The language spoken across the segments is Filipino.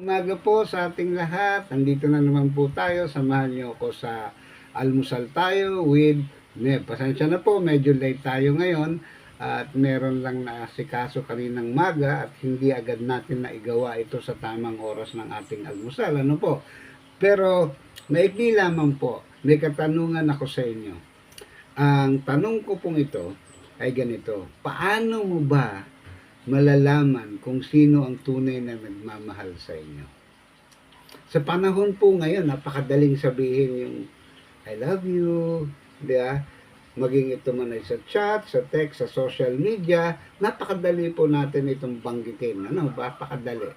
Umaga po sa ating lahat. Nandito na naman po tayo. Samahan niyo ako sa almusal tayo with Neb. Pasensya na po, medyo late tayo ngayon. At meron lang na asikaso kaninang maga at hindi agad natin na igawa ito sa tamang oras ng ating almusal. Ano po? Pero maikli lamang po, may katanungan ako sa inyo. Ang tanong ko pong ito ay ganito. Paano mo ba malalaman kung sino ang tunay na nagmamahal sa inyo. Sa panahon po ngayon, napakadaling sabihin yung I love you, di ba? Maging ito man ay sa chat, sa text, sa social media, napakadali po natin itong banggitin. Ano, napakadali.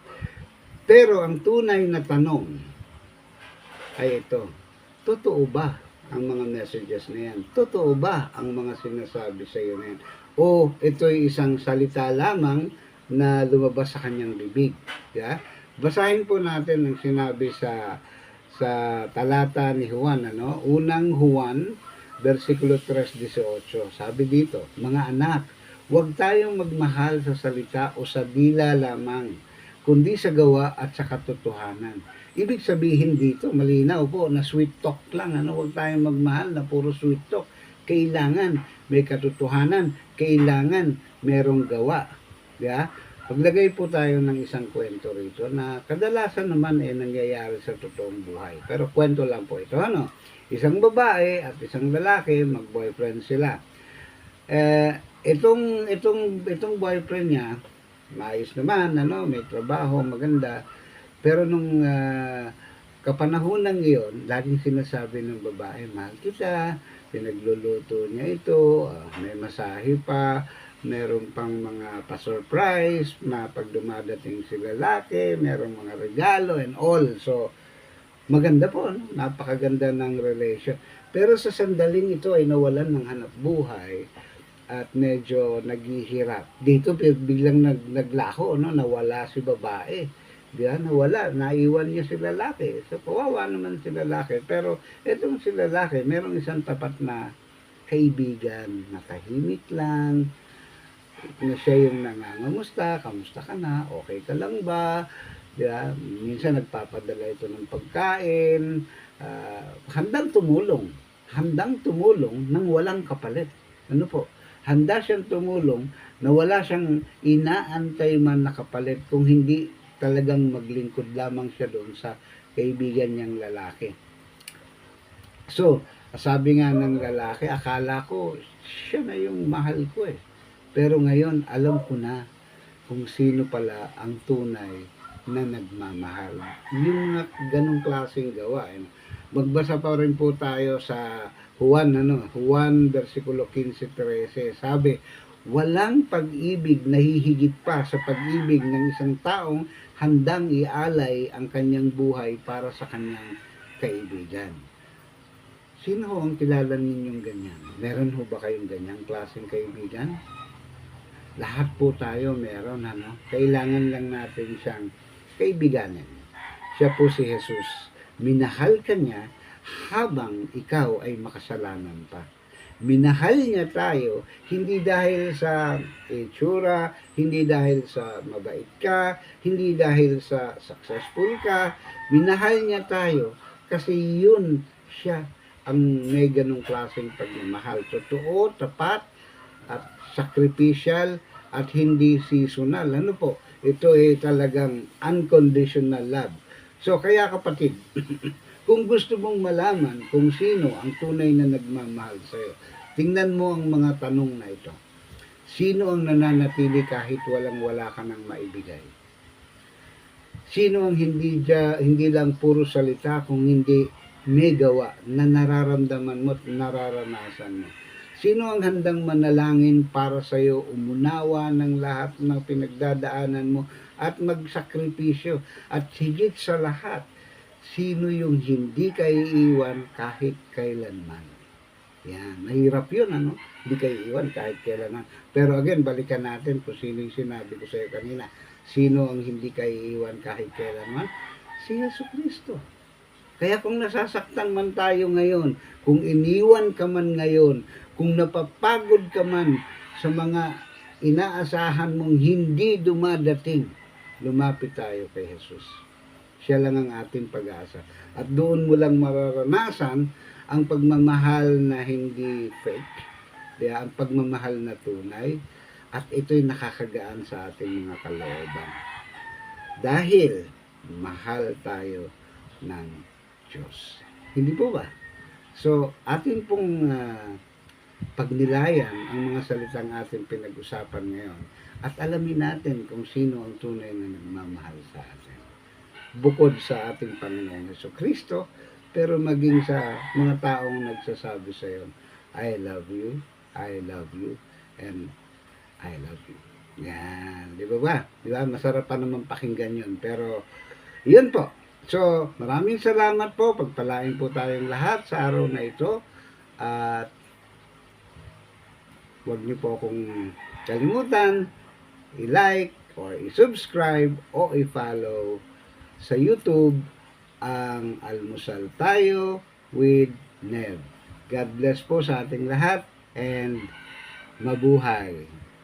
Pero ang tunay na tanong ay ito, totoo ba ang mga messages na yan? Totoo ba ang mga sinasabi sa iyo na yan? O ito'y isang salita lamang na lumabas sa kanyang bibig. Yeah? Basahin po natin ang sinabi sa sa talata ni Juan, ano? Unang Juan, versikulo 3:18. Sabi dito, mga anak, huwag tayong magmahal sa salita o sa dila lamang, kundi sa gawa at sa katotohanan. Ibig sabihin dito, malinaw po na sweet talk lang, ano? Huwag tayong magmahal na puro sweet talk. Kailangan may katotohanan, kailangan merong gawa. Yeah? Paglagay po tayo ng isang kwento rito na kadalasan naman ay nangyayari sa totoong buhay. Pero kwento lang po ito. Ano? Isang babae at isang lalaki, mag-boyfriend sila. Eh, itong, itong, itong boyfriend niya, maayos naman, ano, may trabaho, maganda. Pero nung ah, kapanahunan ngayon, laging sinasabi ng babae, mahal kita, pinagluluto niya ito, ah, may masahe pa, meron pang mga pa-surprise na pag dumadating si lalaki, merong mga regalo and all. So, maganda po, no? napakaganda ng relation. Pero sa sandaling ito ay nawalan ng hanap buhay at medyo naghihirap. Dito biglang nag, naglaho, no? nawala si babae. Di ba? Nawala, naiwan niya si lalaki. So, kawawa naman si lalaki. Pero, itong si lalaki, merong isang tapat na kaibigan, na tahimik lang, na siya yung nangangamusta, kamusta ka na, okay ka lang ba, di ba? Minsan nagpapadala ito ng pagkain, ah, handang tumulong, handang tumulong nang walang kapalit. Ano po? Handa siyang tumulong na wala siyang inaantay man na kapalit kung hindi talagang maglingkod lamang siya doon sa kaibigan niyang lalaki. So, sabi nga ng lalaki, akala ko siya na yung mahal ko eh. Pero ngayon, alam ko na kung sino pala ang tunay na nagmamahal. Yung mga ganong klaseng gawa. Eh. Magbasa pa rin po tayo sa Juan, ano, Juan versikulo 15-13. Sabi, walang pag-ibig na hihigit pa sa pag-ibig ng isang taong handang ialay ang kanyang buhay para sa kanyang kaibigan. Sino ho ang kilala ninyong ganyan? Meron ho ba kayong ganyang klaseng kaibigan? Lahat po tayo meron, ano? Kailangan lang natin siyang kaibiganin. Siya po si Jesus. Minahal ka niya habang ikaw ay makasalanan pa. Minahal niya tayo hindi dahil sa itsura, hindi dahil sa mabait ka, hindi dahil sa successful ka. Minahal niya tayo kasi yun siya ang may ganong klaseng pagmamahal. Totoo, tapat, at sacrificial at hindi seasonal. Ano po? Ito ay talagang unconditional love. So kaya kapatid, kung gusto mong malaman kung sino ang tunay na nagmamahal sa iyo, tingnan mo ang mga tanong na ito. Sino ang nananatili kahit walang wala ka nang maibigay? Sino ang hindi, dya, hindi lang puro salita kung hindi may gawa na nararamdaman mo at nararanasan mo? Sino ang handang manalangin para sa iyo, umunawa ng lahat ng pinagdadaanan mo at magsakripisyo? At higit sa lahat, sino yung hindi ka iiwan kahit kailanman? Yan, mahirap yun, ano? Hindi kayo iwan kahit kailanman. Pero again, balikan natin kung sino yung sinabi ko sa iyo kanina. Sino ang hindi kayo iiwan kahit kailanman? Si Yesu Kristo. Kaya kung nasasaktan man tayo ngayon, kung iniwan ka man ngayon, kung napapagod ka man sa mga inaasahan mong hindi dumadating, lumapit tayo kay Jesus. Siya lang ang ating pag-asa. At doon mo lang mararanasan ang pagmamahal na hindi fake. Kaya ang pagmamahal na tunay. At ito'y nakakagaan sa ating mga kalooban. Dahil mahal tayo ng Diyos. Hindi po ba? So, ating pong ah, pagnilayan ang mga salitang ating pinag-usapan ngayon at alamin natin kung sino ang tunay na nagmamahal sa atin. Bukod sa ating Panginoong Yeso Kristo, pero maging sa mga taong nagsasabi sa iyo, I love you, I love you, and I love you. Yan, di ba ba? Di ba? Masarap pa naman pakinggan yun. Pero, yun po. So, maraming salamat po. Pagpalain po tayong lahat sa araw na ito. At, huwag niyo po akong kalimutan i-like or i-subscribe o i-follow sa YouTube ang Almusal Tayo with Nev. God bless po sa ating lahat and mabuhay.